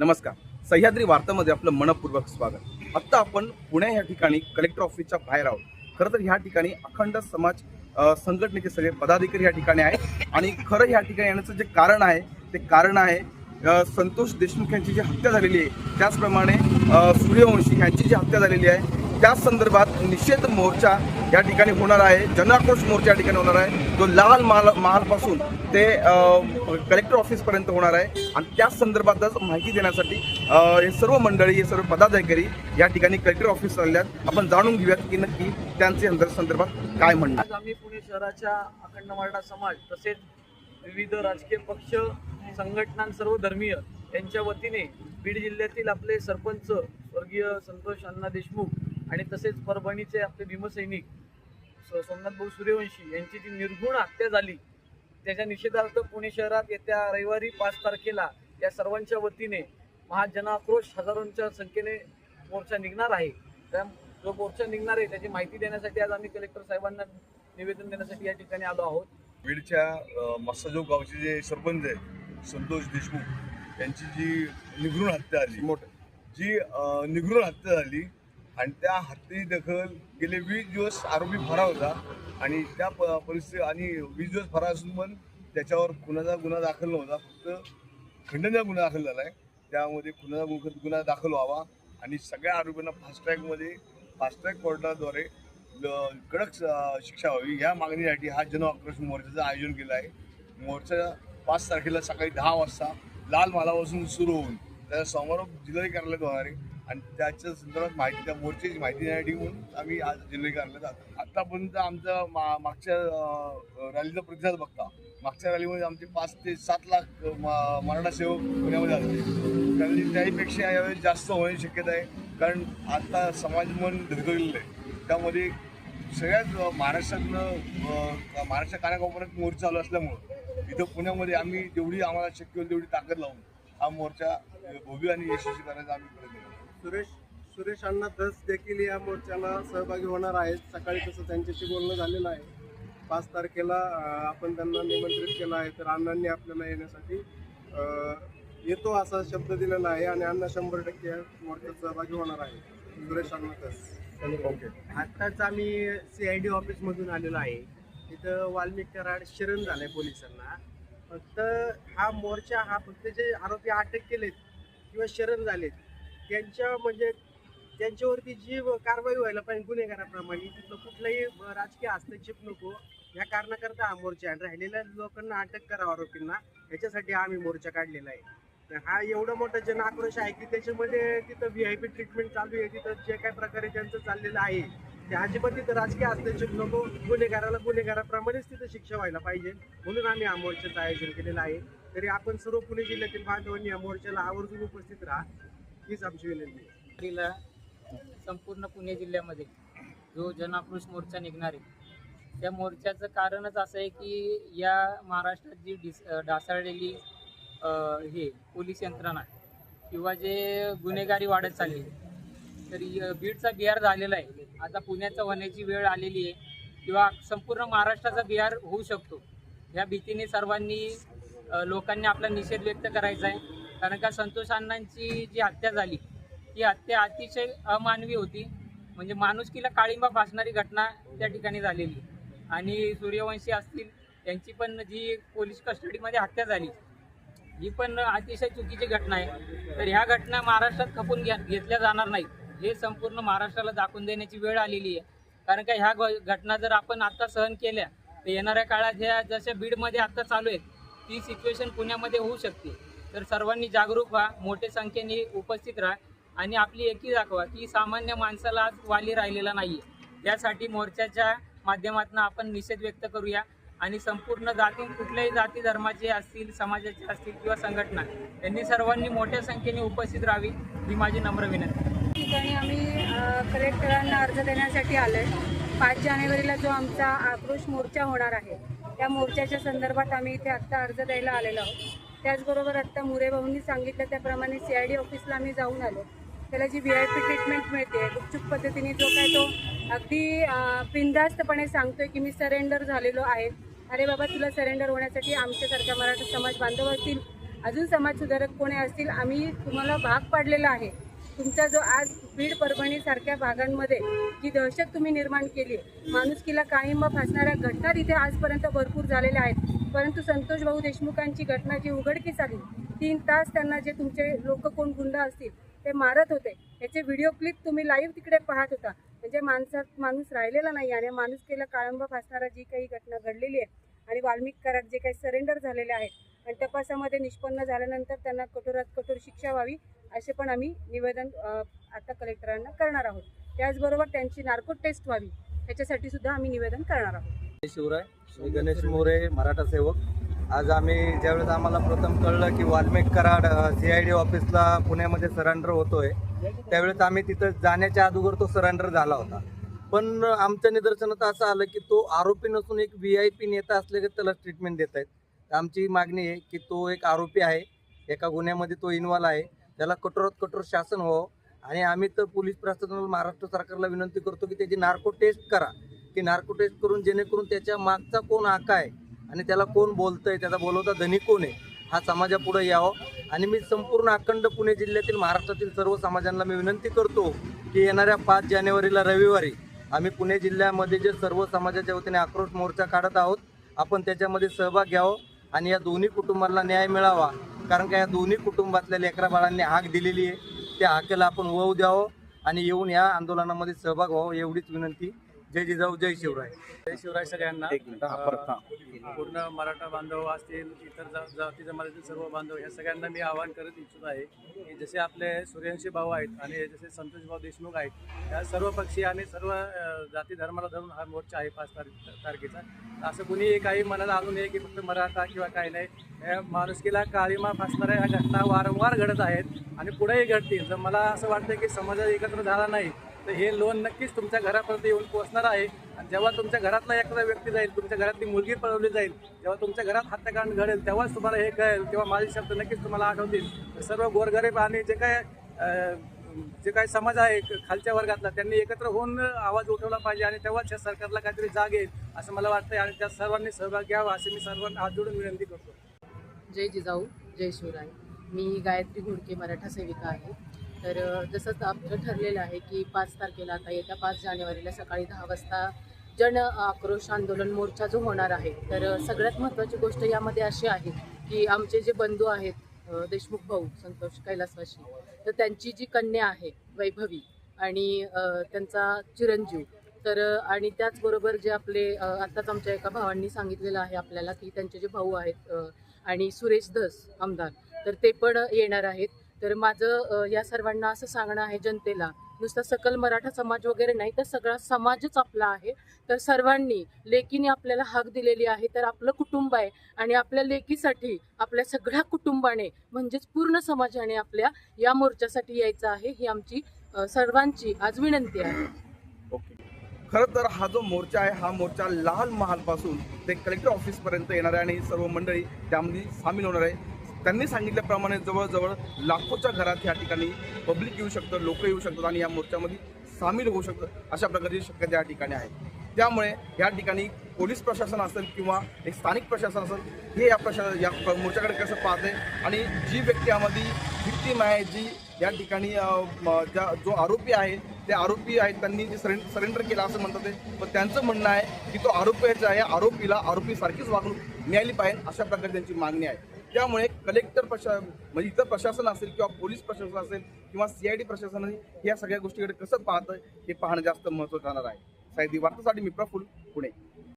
नमस्कार. सह्याद्री वार्तामध्ये आपलं मनपूर्वक स्वागत. आत्ता आपण पुणे या ठिकाणी कलेक्टर ऑफिसच्या बाहेर आहोत. खरं तर ह्या ठिकाणी अखंड समाज संघटनेचे सगळे पदाधिकारी या ठिकाणी आहेत. आणि खरं ह्या ठिकाणी येण्याचं जे कारण आहे ते कारण आहे संतोष देशमुख यांची जी हत्या झालेली आहे त्याचप्रमाणे सूर्यवंशी यांची जी हत्या झालेली आहे त्या संदर्भात निषेध मोर्चा या ठिकाणी होणार आहे. जनआक्रोश मोर्चा या ठिकाणी होणार आहे. जो लाल महाल महालपासून ते कलेक्टर ऑफिसपर्यंत होणार आहे. आणि त्या संदर्भातच माहिती देण्यासाठी हे सर्व मंडळी हे सर्व पदाधिकारी या ठिकाणी कलेक्टर ऑफिस आल्यात आपण जाणून घेऊयात की नक्की त्यांचे अंदर- संदर्भात काय म्हणणार आम्ही पुणे शहराच्या अखंड मराठा समाज तसेच विविध राजकीय पक्ष संघटना सर्व धर्मीय यांच्या वतीने बीड जिल्ह्यातील आपले सरपंच स्वर्गीय संतोष अण्णा देशमुख आणि तसेच परभणीचे आपले भीमसैनिक स- सोमनाथ भाऊ सूर्यवंशी यांची जी निर्घुण हत्या झाली त्याच्या निषेधार्थ पुणे शहरात येत्या रविवारी पाच तारखेला या सर्वांच्या वतीने महाजनाक्रोश हजारोंच्या संख्येने मोर्चा निघणार आहे. त्या जो मोर्चा निघणार आहे त्याची माहिती देण्यासाठी आज आम्ही कलेक्टर साहेबांना निवेदन देण्यासाठी या ठिकाणी आलो आहोत. बीडच्या अ, मस्साजोग गावचे जे सरपंच आहेत संतोष देशमुख यांची जी निघृण हत्या झाली मोठं. जी निघृण हत्या झाली आणि त्या हत्येची दखल गेले वीस दिवस आरोपी फरार होता. आणि त्या प- परिस्थिती आणि वीस दिवस फरार असून पण त्याच्यावर खुनाचा गुन्हा दाखल नव्हता. फक्त खंडनचा गुन्हा दाखल झाला आहे त्यामध्ये खुनाचा गुन्हा दाखल व्हावा. आणि सगळ्या आरोपींना फास्ट्रॅकमध्ये फास्ट्रॅक कोर्टाद्वारे कडक शिक्षा व्हावी. या मागणीसाठी हा जन आक्रोश मोर्चाचं आयोजन केलं आहे. मोर्चा पाच तारखेला सकाळी दहा वाजता लाल मालापासून सुरू होऊन त्याचा समारोप जिल्हाधिकारी कार्यालयात होणार आहे. आणि त्याच्या संदर्भात माहिती त्या मोर्चाची माहिती देण्यासाठी म्हणून आम्ही आज जिल्हाधिकारी कार्यालयात जातो. आतापर्यंत आमचा मा मागच्या रॅलीचा प्रतिसाद बघता मागच्या रॅलीमध्ये आमचे पाच ते सात लाख मराठा सेवक पुण्यामध्ये आले. त्यांनी त्याहीपेक्षा यावेळी जास्त होण्याची शक्यता आहे कारण आता समाज मन धगधगलेलं आहे. त्यामध्ये सगळ्याच महाराष्ट्रातनं महाराष्ट्र कानाकोपऱ्यात मोर्चा चालू असल्यामुळं इथं पुण्यामध्ये आम्ही जेवढी आम्हाला शक्य होईल तेवढी ताकद लावून हा मोर्चा भव्य आणि यशस्वी करायचा आम्ही प्रयत्न सुरेश सुरेश अण्णा दस देखील या मोर्चाला सहभागी होणार आहेत. सकाळी तसं त्यांच्याशी बोलणं झालेलं आहे. पाच तारखेला आपण त्यांना निमंत्रित केलं आहे. तर अण्णांनी आपल्याला येण्यासाठी येतो असा शब्द दिलेला आहे आणि अण्णा शंभर टक्के या मोर्चात सहभागी होणार आहे सुरेश अण्णा दस आत्ताच आम्ही सी आय डी ऑफिसमधून आलेलो आहे. तिथं वाल्मिक कराड शरण आहे पोलिसांना. फक्त हा मोर्चा हा फक्त जे आरोपी अटक केलेत किंवा शरण झालेत त्यांच्या म्हणजे त्यांच्यावरती जी कारवाई व्हायला पाहिजे गुन्हेगाराप्रमाणे तिथलं कुठलाही राजकीय हस्तक्षेप नको. या कारणाकरता हा मोर्चा आणि राहिलेल्या लोकांना अटक करा आरोपींना. याच्यासाठी आम्ही मोर्चा काढलेला आहे. हा एवढा मोठा जन आक्रोश आहे की त्याच्यामध्ये तिथं व्ही आय पी ट्रीटमेंट चालू आहे. तिथं जे काय प्रकारे त्यांचं चाललेलं आहे ते अजिबात तिथं राजकीय हस्तक्षेप नको. गुन्हेगाराला गुन्हेगाराप्रमाणेच तिथं शिक्षा व्हायला पाहिजे. म्हणून आम्ही हा मोर्चाचं आयोजन केलेलं आहे. तरी आपण सर्व पुणे जिल्ह्यातील बांधवांनी या मोर्चाला आवर्जून उपस्थित राहा. हीच आमची विनंती आहे. संपूर्ण पुणे जिल्ह्यामध्ये जो जनाक्रोश मोर्चा निघणार आहे त्या मोर्चाचं कारणच असं आहे की या महाराष्ट्रात जी डिस ढासाळलेली ढासळलेली हे पोलीस यंत्रणा किंवा जे गुन्हेगारी वाढत चालली तर बीडचा बिहार झालेला आहे. आता पुण्याचा होण्याची वेळ आलेली आहे किंवा संपूर्ण महाराष्ट्राचा बिहार होऊ शकतो. या भीतीने सर्वांनी लोकांनी आपला निषेध व्यक्त करायचा आहे. कारण का संतोष अण्णांची जी हत्या झाली ती हत्या अतिशय अमानवी होती. म्हणजे माणुसकीला काळिंबा फासणारी घटना त्या ठिकाणी झालेली. आणि सूर्यवंशी असतील त्यांची पण जी पोलीस कस्टडीमध्ये हत्या झाली ही पण अतिशय चुकीची घटना आहे. तर ह्या घटना महाराष्ट्रात खपून घ्या घेतल्या जाणार नाहीत. हे संपूर्ण महाराष्ट्राला दाखवून देण्याची वेळ आलेली आहे. कारण का ह्या घटना जर आपण आत्ता सहन केल्या तर येणाऱ्या काळात ह्या जशा बीडमध्ये आत्ता चालू आहेत ती सिच्युएशन पुण्यामध्ये होऊ शकते. तर सर्वांनी जागरूक व्हा मोठ्या संख्येने उपस्थित राहा आणि आपली एकी दाखवा की सामान्य माणसाला आज वाली राहिलेला नाही आहे यासाठी मोर्चाच्या माध्यमातून आपण निषेध व्यक्त करूया आणि संपूर्ण जाती कुठल्याही जाती धर्माचे असतील समाजाचे असतील किंवा संघटना यांनी सर्वांनी मोठ्या संख्येने उपस्थित राहावी ही माझी नम्र विनंती. ठिकाणी आम्ही कलेक्टरांना अर्ज देण्यासाठी आलो आहे पाच जानेवारीला जो आमचा आक्रोश मोर्चा होणार आहे त्या मोर्चाच्या संदर्भात आम्ही इथे आत्ता अर्ज द्यायला आलेलो आहोत. त्याचबरोबर आत्ता मुरे भाऊंनी सांगितलं त्याप्रमाणे सी आय डी ऑफिसला आम्ही जाऊन आलो. त्याला G V I P treatment मिळते गुपचूप पद्धतीने जो काय तो अगदी अ, बिनधास्तपणे सांगतोय की मी सरेंडर झालेलो आहे. अरे बाबा तुला सरेंडर होण्यासाठी आमच्यासारख्या मराठा समाज बांधव असतील अजून समाजसुधारक कोणी असतील आम्ही तुम्हाला भाग पाडलेला आहे. तुमचा जो आज बीड परभणी सारख्या भागांमध्ये जी दहशत तुम्ही निर्माण केली माणुसकीला काळिंब फासणाऱ्या घटना तिथे आजपर्यंत भरपूर झालेल्या आहेत. परंतु संतोष भाऊ देशमुखांची घटना जी उघडकीस आली तीन तास त्यांना जे तुमचे लोक कोण गुंड असतील ते मारत होते. याचे व्हिडिओ क्लिप तुम्ही लाईव्ह तिकडे पाहत होता. म्हणजे माणसात माणूस राहिलेला नाही आणि माणुसकीला काळंब फासणारा जी काही घटना घडलेली आहे आणि वाल्मिक कराड जे काही सरेंडर झालेले आहेत आणि तपासामध्ये निष्पन्न झाल्यानंतर त्यांना कठोरात कठोर शिक्षा व्हावी असे पण आम्ही निवेदन आता कलेक्टरांना करणार आहोत. त्याचबरोबर त्यांची नार्को टेस्ट व्हावी याच्यासाठी सुद्धा आम्ही निवेदन करणार आहोत. शिवराय मी गणेश मोरे मराठा सेवक. आज आम्ही ज्यावेळेस आम्हाला प्रथम कळलं की Walmik Karad C I D ऑफिसला पुण्यामध्ये सरेंडर होतोय त्यावेळेस आम्ही तिथं जाण्याच्या अगोदर तो सरेंडर झाला होता. पण आमच्या निदर्शनात असं आलं की तो आरोपी नसून एक व्ही आय पी नेता असल्याचे त्याला ट्रीटमेंट देत आहेत तर आमची मागणी आहे की तो एक आरोपी आहे एका गुन्ह्यामध्ये तो इन्व्हॉल्व आहे. त्याला कठोरात कठोर शासन व्हावं आणि आम्ही तर पोलीस प्रशासनाला महाराष्ट्र सरकारला विनंती करतो की त्याची नार्को टेस्ट करा. की नार्को टेस्ट करून जेणेकरून त्याच्या मागचा कोण आका आहे आणि त्याला कोण बोलतंय त्याचा बोलवता धनी कोण आहे हा समाजापुढे यावं. आणि मी संपूर्ण अखंड पुणे जिल्ह्यातील महाराष्ट्रातील सर्व समाजांना मी विनंती करतो की येणाऱ्या पाच जानेवारीला रविवारी आम्ही पुणे जिल्ह्यामध्ये जे सर्व समाजाच्या वतीने आक्रोश मोर्चा काढत आहोत आपण त्याच्यामध्ये सहभाग घ्यावं. आणि या दोन्ही कुटुंबाला न्याय मिळावा. कारण का या दोन्ही कुटुंबातल्या लेकरा बाळांनी हाक दिलेली आहे. त्या हाकेला आपण वव द्यावं आणि येऊन या आंदोलनामध्ये सहभाग व्हावं एवढीच विनंती. जय जिजाऊ जय शिवराय. जय शिवराय सगळ्यांना. एक मिनिट. परत पूर्ण मराठा बांधव असतील इतर जाती जमातीतील सर्व बांधव या सगळ्यांना मी आवाहन करत इच्छित आहे की जसे आपले सूर्यवंशी भाऊ आहेत आणि जसे संतोष भाऊ देशमुख आहेत या सर्व पक्षी आणि सर्व जाती धर्माला धरून हा मोर्चा आहे पाच तारीख तारखेचा. असं कुणी काही मनाला आणू नये की फक्त मराठा किंवा काही नाही. या माणुसकीला काळीमा फासणाऱ्या ह्या घटना वारंवार घडत आहेत आणि पुढेही घडतील. जर मला असं वाटतं की समाज एकत्र झाला नाही तर हे लोन नक्कीच तुमच्या घरापर्यंत येऊन पोहोचणार आहे. आणि जेव्हा तुमच्या घरातला एखादा व्यक्ती जाईल तुमच्या घरातली मुलगी पळवली जाईल जेव्हा तुमच्या घरात हत्याकांड घडेल तेव्हाच तुम्हाला हे कळेल तेव्हा माझे शब्द नक्कीच तुम्हाला आठवतील. सर्व गोरगरीब आणि जे काय जे काही समाज आहे खालच्या वर्गातला त्यांनी एकत्र होऊन आवाज उठवला पाहिजे आणि तेव्हाच या सरकारला काहीतरी जाग येईल असं मला वाटतं आणि त्या सर्वांनी सहभाग घ्यावा असे मी सर्वांना हात जोडून विनंती करतो. जय जिजाऊ जय शिवराय. मी गायत्री घोडके मराठा सेविका आहे. तर जसं जसंच आमचं ठरलेलं आहे की पाच तारखेला आता येत्या पाच जानेवारीला सकाळी दहा वाजता जन आक्रोश आंदोलन मोर्चा जो होणार आहे. तर सगळ्यात महत्त्वाची गोष्ट यामध्ये अशी आहे की आमचे जे बंधू आहेत देशमुख भाऊ संतोष कैलासवाशी तर त्यांची जी कन्या आहे वैभवी आणि त्यांचा चिरंजीव तर आणि त्याचबरोबर जे आपले आत्ताच आमच्या एका भावांनी सांगितलेलं आहे आपल्याला की त्यांचे जे भाऊ आहेत आणि सुरेश धस आमदार तर ते पण येणार आहेत. तर माझं या सर्वांना असं सांगणं आहे जनतेला नुसतं सकल मराठा समाज वगैरे नाही तर सगळा समाजच आपला आहे. तर सर्वांनी लेकीने आपल्याला हाक दिलेली आहे तर आपलं कुटुंब आहे. आणि आपल्या लेकीसाठी आपल्या सगळ्या कुटुंबाने म्हणजेच पूर्ण समाजाने आपल्या या मोर्चासाठी यायचं आहे ही आमची सर्वांची आज विनंती आहे. ओके. खरं तर हा जो मोर्चा आहे हा मोर्चा लाल महालपासून ते कलेक्टर ऑफिसपर्यंत येणार आहे आणि सर्व मंडळी त्यामध्ये सामील होणार आहे. त्यांनी सांगितल्याप्रमाणे जवळजवळ लाखोच्या घरात या ठिकाणी पब्लिक येऊ शकतं लोक येऊ शकतात आणि या मोर्चामध्ये सामील होऊ शकतं अशा प्रकारची शक्यता या ठिकाणी आहे. त्यामुळे या ठिकाणी पोलीस प्रशासन असेल किंवा एक स्थानिक प्रशासन असेल हे या प्रशासन या मोर्चाकडे कसं पाहते आणि जी व्यक्ती यामध्ये व्हिक्टीम आहे जी या ठिकाणी ज्या जो आरोपी आहे ते आरोपी आहेत त्यांनी जे सरें सरेंडर केलं असं म्हणतात ते पण त्यांचं म्हणणं आहे की तो आरोपी आहे आरोपीला आरोपीसारखीच वागणूक मिळाली पाहिजे अशा प्रकारे त्यांची मागणी आहे. त्यामुळे कलेक्टर प्रशा म्हणजे इतर प्रशासन असेल किंवा पोलीस प्रशासन असेल किंवा सी आय डी प्रशासन या सगळ्या गोष्टीकडे कसं पाहतं हे पाहणं जास्त महत्त्वाचं राहणार आहे. सायदी वार्तासाठी मी प्रफुल पुणे.